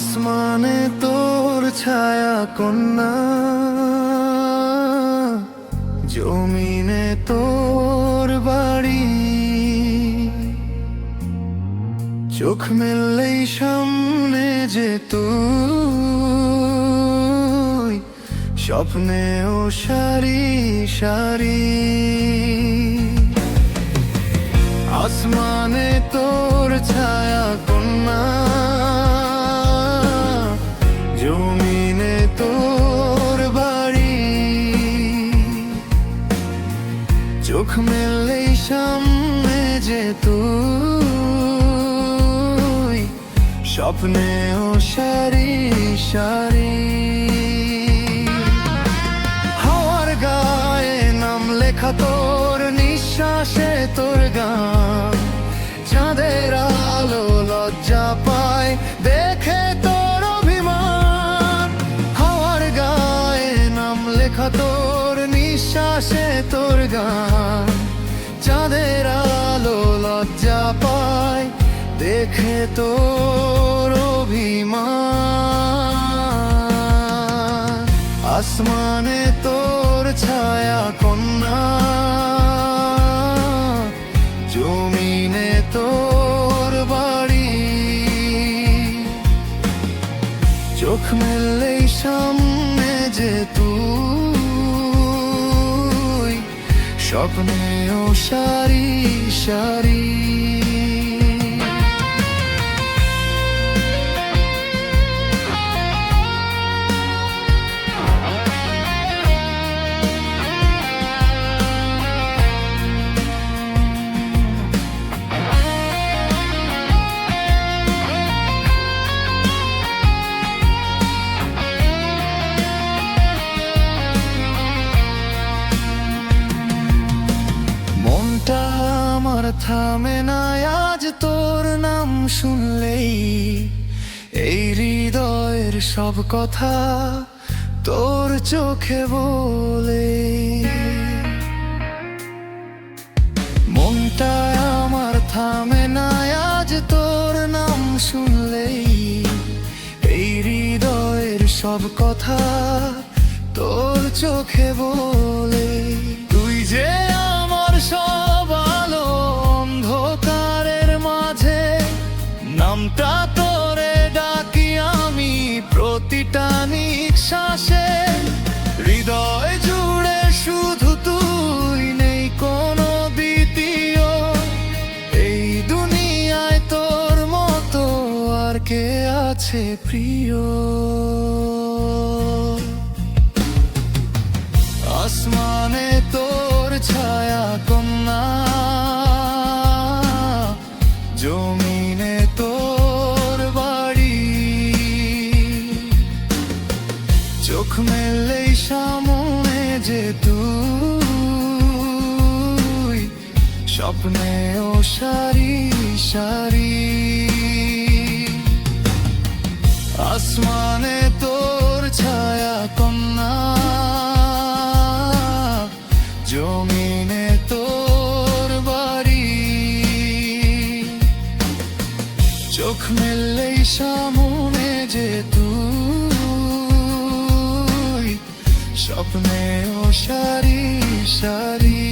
আসমানে তোর ছায়া কন্যা, জমিনে তোর বাড়ি। চোখ মেললেই সামনে যে তুই স্বপ্নে ও সারি সারি। আসমানে তোর ছায়া কন্যা চোখ মেললেই সামনে যে তুই, স্বপ্নেও সারি সারি। হাওয়ার গায়ে নাম লেখা তোর নিঃশ্বাসে তোর গান। নিঃশ্বাসে তোর গান। চাঁদের আলো লজ্জা পায়, দেখে তোর অভিমান। আসমানে তোর ছায়া কন্যা, জমিনে তোর বাড়ি। চোখ মেললেই সামনে যে তুই স্বপ্নেও সারি সারি। মনটা আমার থামে না, আজ তোর নাম শুনলেই এই হৃদয়ের সব কথা তোর চোখে বলে। মনটা আমার থামে না, আজ তোর নাম শুনলেই এই হৃদয়ের সব কথা তোর চোখে বলে। আছে প্রিয়। আসমানে তোর ছায়া কন্যা, জমিনে তোর বাড়ি। চোখ মেললেই সামনে যে তুই স্বপ্নে ও সারি সারি। আসমানে তোর ছায়া কন্যা, জমিনে তোর বাড়ি। চোখ মেললেই সামনে যে তুই স্বপ্নে ও সারি সারি।